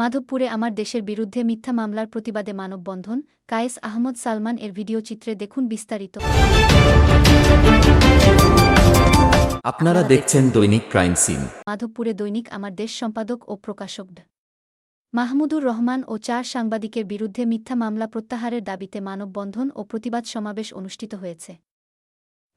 মাধবপুরে আমার দেশের বিরুদ্ধে মিথ্যা মামলার প্রতিবাদে মানববন্ধন কায়েস আহমদ সালমান এর ভিডিও চিত্রে দেখুন বিস্তারিত। আপনারা দেখছেন দৈনিক ক্রাইম সিন। মাধবপুরে দৈনিক আমার দেশ সম্পাদক ও প্রকাশক। মাহমুদুর রহমান ও চার সাংবাদিকের বিরুদ্ধে মিথ্যা মামলা প্রত্যাহারের দাবিতে মানববন্ধন ও প্রতিবাদ সমাবেশ অনুষ্ঠিত হয়েছে।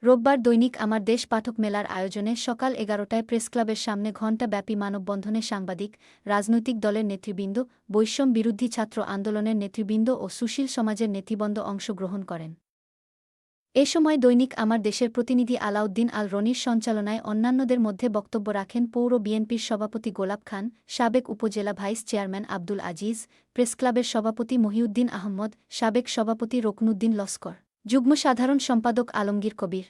রোববার দৈনিক আমার দেশ পাঠক মেলার আয়োজনে সকাল এগারোটায় প্রেসক্লাবের সামনে ঘণ্টাব্যাপী মানববন্ধনে সাংবাদিক, রাজনৈতিক দলের নেতৃবৃন্দ, বৈষম্য বিরোধী ছাত্র আন্দোলনের নেতৃবৃন্দ ও সুশীল সমাজের নেতৃবৃন্দ অংশগ্রহণ করেন। এ সময় দৈনিক আমার দেশের প্রতিনিধি আলাউদ্দিন আল রনির সঞ্চালনায় অন্যান্যদের মধ্যে বক্তব্য রাখেন পৌর বিএনপির সভাপতি গোলাপ খান, সাবেক উপজেলা ভাইস চেয়ারম্যান আব্দুল আজিজ প্রেসক্লাবের সভাপতি মহিউদ্দিন আহমদ, সাবেক সভাপতি রকনুদ্দিন লস্কর। যুগ্ম সাধারণ সম্পাদক আলমগীর কবির।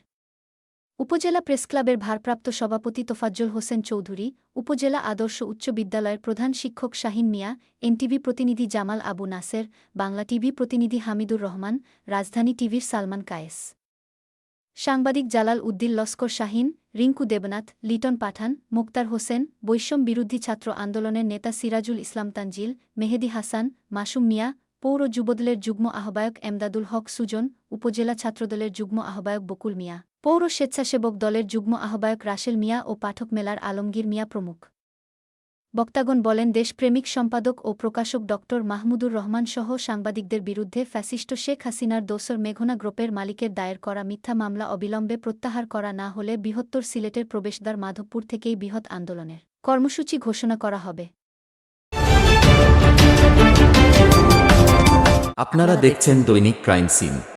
উপজেলা প্রেসক্লাবের ভারপ্রাপ্ত সভাপতি তোফাজ্জল হোসেন চৌধুরী, উপজেলা আদর্শ উচ্চ বিদ্যালয়ের প্রধান শিক্ষক শাহিন মিয়া, এনটিভি প্রতিনিধি জামাল আবু নাসের, বাংলা টিভি প্রতিনিধি হামিদুর রহমান, রাজধানী টিভির সালমান কায়েস। সাংবাদিক জালাল উদ্দিন লস্কর শাহিন, রিঙ্কু দেবনাথ, লিটন পাঠান, মুক্তার হোসেন বৈষম্য বিরোধী ছাত্র আন্দোলনের নেতা সিরাজুল ইসলাম তানজিল, মেহেদি হাসান, মাসুম মিয়া পৌর যুবদলের যুগ্ম আহ্বায়ক এমদাদুল হক সুজন, উপজেলা ছাত্রদলের যুগ্ম আহ্বায়ক বকুল মিয়া, পৌর স্বেচ্ছাসেবক দলের যুগ্ম আহ্বায়ক রাশেল মিয়া ও পাঠক মেলার আলমগীর মিয়া প্রমুখ। বক্তাগণ বলেন, দেশপ্রেমিক সম্পাদক ও প্রকাশক ড. মাহমুদুর রহমান সহ সাংবাদিকদের বিরুদ্ধে ফ্যাসিস্ট শেখ হাসিনার দোসর মেঘনা গ্রুপের মালিকের দায়ের করা মিথ্যা মামলা অবিলম্বে প্রত্যাহার করা না হলে বৃহত্তর সিলেটের প্রবেশদ্বার মাধবপুর থেকেই বৃহৎ আন্দোলনের কর্মসূচি ঘোষণা করা হবে। আপনারা দেখছেন দৈনিক ক্রাইম সিন।